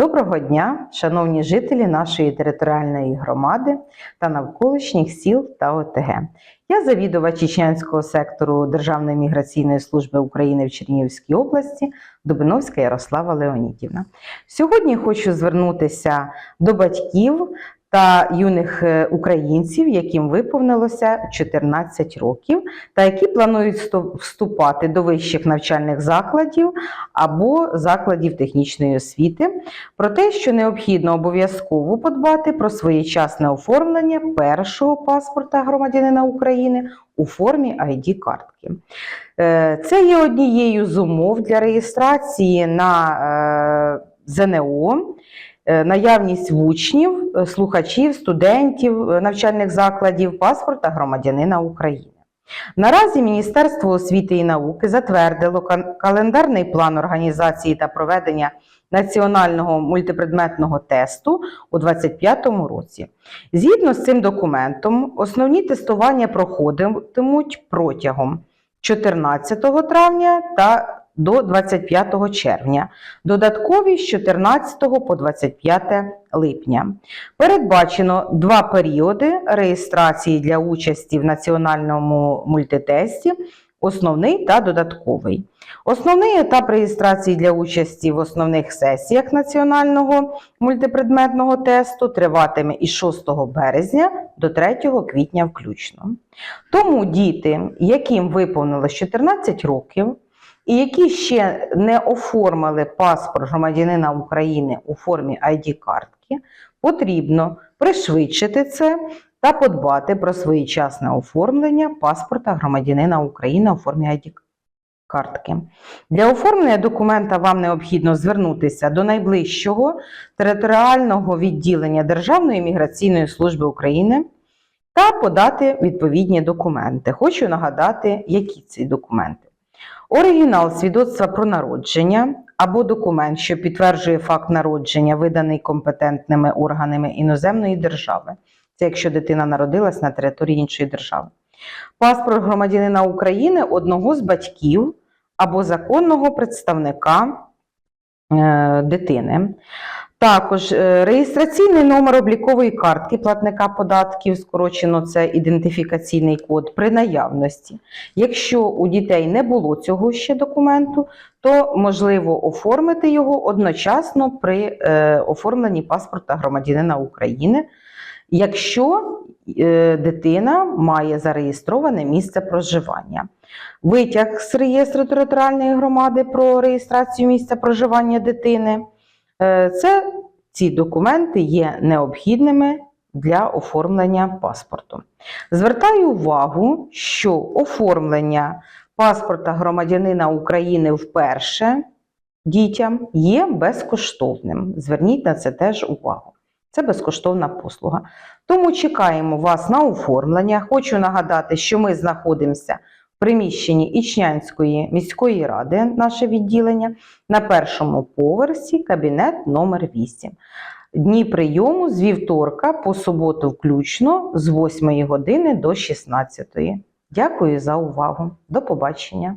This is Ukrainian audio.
Доброго дня, шановні жителі нашої територіальної громади та навколишніх сіл та ОТГ. Я завідувач Чечнянського сектору Державної міграційної служби України в Чернігівській області Дубиновська Ярослава Леонідівна. Сьогодні хочу звернутися до батьків та юних е, українців, яким виповнилося 14 років, та які планують вступати до вищих навчальних закладів або закладів технічної освіти, про те, що необхідно обов'язково подбати про своєчасне оформлення першого паспорта громадянина України у формі ID-картки. Е, Це є однією з умов для реєстрації на е, ЗНО. Е, Наявність учнів, е, слухачів, студентів е, навчальних закладів паспорта громадянина України. Наразі Міністерство освіти і науки затвердило календарний план організації та проведення національного мультипредметного тесту у 2025 році. Згідно з цим документом, основні тестування проходитимуть протягом 14 травня та до 25 червня, додаткові з 14 по 25 липня. Передбачено два періоди реєстрації для участі в національному мультитесті основний та додатковий. Основний етап реєстрації для участі в основних сесіях національного мультипредметного тесту триватиме із 6 березня до 3 квітня включно. Тому діти, яким виповнилось 14 років, і які ще не оформили паспорт громадянина України у формі ID-картки, потрібно пришвидшити це та подбати про своєчасне оформлення паспорта громадянина України у формі ID-картки. Для оформлення документа вам необхідно звернутися до найближчого територіального відділення Державної міграційної служби України та подати відповідні документи. Хочу нагадати, які ці документи. Оригінал свідоцтва про народження або документ, що підтверджує факт народження, виданий компетентними органами іноземної держави. Це якщо дитина народилась на території іншої держави. Паспорт громадянина України одного з батьків або законного представника е, дитини. Також е, реєстраційний номер облікової картки платника податків, скорочено це ідентифікаційний код при наявності. Якщо у дітей не було цього ще документу, то можливо оформити його одночасно при е, оформленні паспорта громадянина України, якщо е, дитина має зареєстроване місце проживання. Витяг з реєстру територіальної громади про реєстрацію місця проживання дитини. Е, Це ці документи є необхідними для оформлення паспорту. Звертаю увагу, що оформлення паспорта громадянина України вперше дітям є безкоштовним. Зверніть на це теж увагу. Це безкоштовна послуга. Тому чекаємо вас на оформлення. Хочу нагадати, що ми знаходимося приміщенні Ічнянської міської ради, наше відділення, на першому поверсі кабінет номер 8 Дні прийому з вівторка по суботу, включно з 8 години до 16. Дякую за увагу. До побачення!